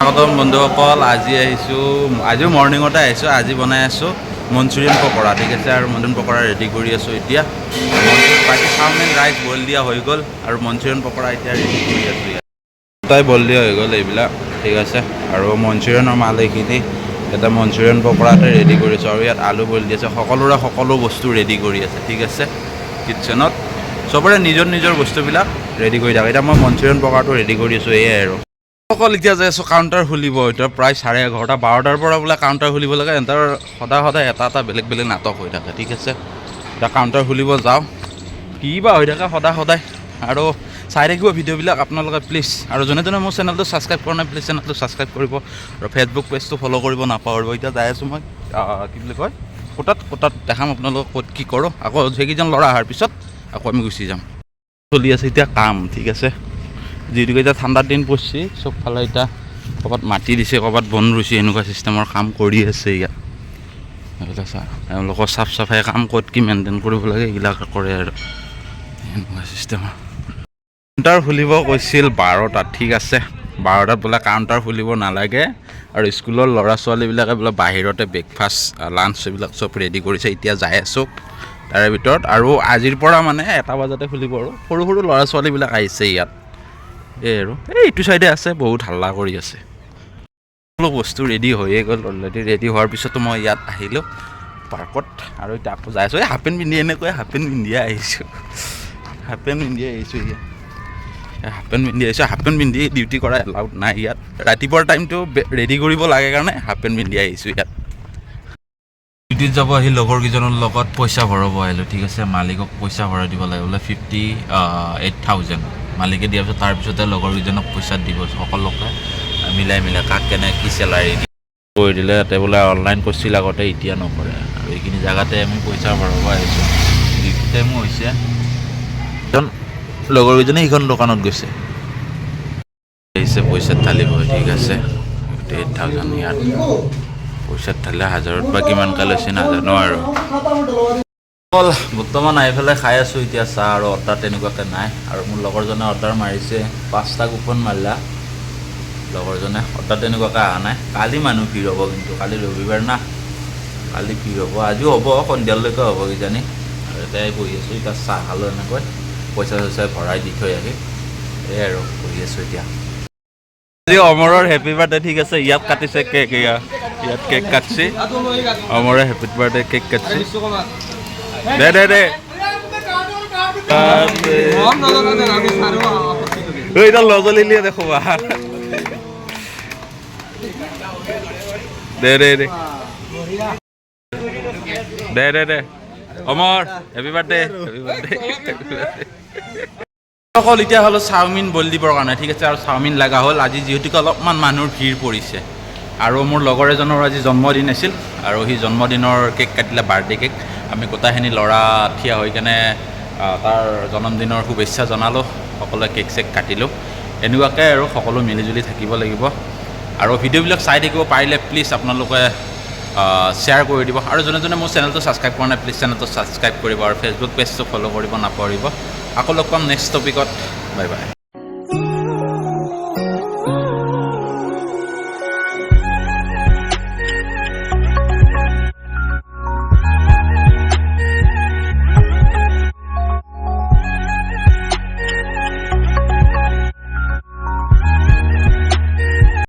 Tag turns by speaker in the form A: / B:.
A: স্বাগতম বন্ধুসকল আজি আহিছোঁ আজিও মৰ্ণিঙতে আহিছোঁ আজি বনাই আছোঁ মঞ্চুৰিয়ান পকৰা ঠিক আছে? আৰু মঞ্চুৰিয়ান পকৰা ৰেডি কৰি আছোঁ এতিয়া। বাকী চাওমিন ৰাইচ বইল দিয়া হৈ গ'ল আৰু মঞ্চুৰিয়ান পকৰা এতিয়া ৰেডি কৰি আছোঁ দুটাই বইল দিয়া হৈ গ'ল এইবিলাক ঠিক আছে? আৰু মঞ্চুৰিয়ানৰ মাল এইখিনি এটা মঞ্চুৰিয়ান পকৰা এটা ৰেডি কৰিছোঁ আৰু ইয়াত আলু বইল দি আছে সকলোৰে সকলো বস্তু ৰেডি কৰি আছে ঠিক আছে? কিটচেনত চবৰে নিজৰ নিজৰ বস্তুবিলাক ৰেডি কৰি থাকে। এতিয়া মই মঞ্চুৰিয়ান পকৰাটো ৰেডি কৰি আছোঁ এয়াই আৰু। অকল এতিয়া যাই আছোঁ কাউণ্টাৰ খুলিব, এতিয়া প্ৰায় চাৰে এঘাৰটা, বাৰটাৰ পৰা বোলে কাউণ্টাৰ খুলিব লাগে, সিহঁতৰ সদায় সদায় এটা এটা বেলেগ বেলেগ নাটক হৈ থাকে, ঠিক আছে? এতিয়া কাউণ্টাৰ খুলিব যাওঁ। কি বা হৈ থাকে সদায় সদায়। আৰু চাই থাকিব ভিডিঅ'বিলাক আপোনালোকে প্লিজ আৰু যোনে যোনে মোৰ চেনেলটো ছাবস্ক্ৰাইব কৰা নাই প্লিজ চেনেলটো ছাবস্ক্ৰাইব কৰিব। আৰু ফেচবুক পেজটো ফ'ল' কৰিব, নাপাহৰিব। এতিয়া যাই আছোঁ মই কি বুলি কয়, কোটাত কোটাত দেখাম আপোনালোকক ক'ত কি কৰোঁ। আকৌ সেইকেইজন ল'ৰা অহাৰ পিছত আকৌ আমি গুচি যাম। চলি আছে এতিয়া কাম, ঠিক আছে? যিহেতুকে এতিয়া ঠাণ্ডাৰ দিন পৰিছে চবফালে এতিয়া ক'ৰবাত মাটি দিছে, ক'ৰবাত বন ৰুইছে, এনেকুৱা চিষ্টেমৰ কাম কৰি আছে ইয়াত। এইবিলাক চা এওঁলোকৰ চাফ চাফাই কাম ক'ত কি মেইনটেইন কৰিব লাগে, এইবিলাক কৰে আৰু। এনেকুৱা চিষ্টেমৰ কাউণ্টাৰ খুলিব কৈছিল বাৰটাত ঠিক আছে। বাৰটাত বোলে কাউণ্টাৰ খুলিব নালাগে আৰু স্কুলৰ ল'ৰা ছোৱালীবিলাকে বোলে বাহিৰতে ব্ৰেকফাষ্ট লাঞ্চ এইবিলাক চব ৰেডি কৰিছে, এতিয়া যাই আছোঁ তাৰে ভিতৰত। আৰু আজিৰ পৰা মানে এটা বজাতে খুলিব আৰু। সৰু সৰু ল'ৰা ছোৱালীবিলাক আহিছে ইয়াত। এই আৰু। এই ইটো চাইডে আছে বহুত হাল্লা কৰি আছে। সকলো বস্তু ৰেডি হৈয়ে গ'ল অলৰেডি ৰেডি হোৱাৰ পিছতো মই ইয়াত আহিলোঁ পাৰ্কত। আৰু এতিয়া আকৌ যাই আছোঁ। এই হাফ পেণ্ট পিন্ধি এনেকৈ হাফ পেণ্ট পিন্ধিয়ে আহিছোঁ। হাফ পেণ্ট পিন্ধিয়ে আহিছোঁ ইয়াত। হাফ পেণ্ট পিন্ধি আহিছোঁ। হাফ পেণ্ট পিন্ধি ডিউটি কৰা এলাউড নাই ইয়াত। ৰাতিপুৱাৰ টাইমটো ৰেডি কৰিব লাগে কাৰণে হাফ পেণ্ট পিন্ধি আহিছোঁ ইয়াত। ডিউটিত যাব আহি লগৰ কেইজনৰ লগত পইচা ভৰাব আহিলোঁ। ঠিক আছে মালিকক পইচা ভৰাই দিব লাগে। বোলে ফিফটি এইট থাউজেণ্ড মালিকে দিয়াৰ পিছত তাৰপিছতে লগৰ কেইজনক পইচা দিব সকলোকে মিলাই মিলাই কাক কেনে কি চেলাৰী দিয়ে কৰি দিলে তাতে বোলে অনলাইন কৰিছিল আগতে এতিয়া নকৰে। আৰু এইখিনি জেগাতে আমি পইচা ভৰাব আহিছোঁ। ডিউটি টাইমো হৈছে এজন লগৰ কেইজনে সেইখন দোকানত গৈছে। আহিছে পইচাত ঢালিব ঠিক আছে। এইট থাউজেণ্ড ইয়াত। পইচাত ঢালে হাজাৰত বা কিমানকৈ লৈছে নাজানো আৰু। অকল বৰ্তমান আহি পেলাই খাই আছোঁ এতিয়া চাহ আৰু অৰ্ডাৰ তেনেকুৱাকৈ নাই। আৰু মোৰ লগৰজনে অৰ্ডাৰ মাৰিছে পাঁচটা কুপন মাৰিলা। লগৰজনে অৰ্ডাৰ তেনেকুৱাকৈ অহা নাই। কালি মানুহ ভিৰ হ'ব কিন্তু কালি ৰবিবাৰ না। কালি ভিৰ হ'ব আজিও হ'ব সন্ধিয়ালৈকে হ'ব কিজানি। আৰু এটাই বহি আছোঁ এতিয়া চাহ খালোঁ এনেকৈ। পইচা চইচা ভৰাই দি থৈ আহি এই আৰু বহি আছোঁ এতিয়া। আজি অমৰৰ হেপী বাৰ্থডে ঠিক আছে ইয়াত কাটিছে কেক ইয়াত কেক কাটছে। অমৰে হেপী বাৰ্থডে কেক কাটছে। দে দে দে এইডাল লজলিলিয়ে দেখো বা। দে দে দে। দে দে দে। Amar happy birthday happy birthday অকল এতিয়া হ'ল চাওমিন বইল দিবৰ কাৰণে ঠিক আছে? আৰু চাওমিন লগা হ'ল। আজি যিহেতুকে অলপমান মানুহৰ ভিৰ পৰিছে। আৰু মোৰ লগৰ এজনৰ আজি জন্মদিন আছিল। আৰু সি জন্মদিনৰ কেক কাটিলে বাৰ্থডে কেক। আমি গোটেইখিনি ল'ৰা থিয় হৈ কেনে তাৰ জন্মদিনৰ শুভেচ্ছা জনালোঁ সকলোৱে কেক চেক কাটিলোঁ। এনেকুৱাকৈ আৰু সকলো মিলিজুলি থাকিব লাগিব। আৰু ভিডিঅ'বিলাক চাই থাকিব পাৰিলে প্লিজ আপোনালোকে শ্বেয়াৰ কৰি দিব। আৰু যোনে যোনে মোৰ চেনেলটো ছাবস্ক্ৰাইব কৰা নাই প্লিজ চেনেলটো ছাবস্ক্ৰাইব কৰিব আৰু ফেচবুক পেজটো ফ'ল' কৰিব নাপাহৰিব। আকৌ লগ পাম নেক্সট টপিকত। Bye bye.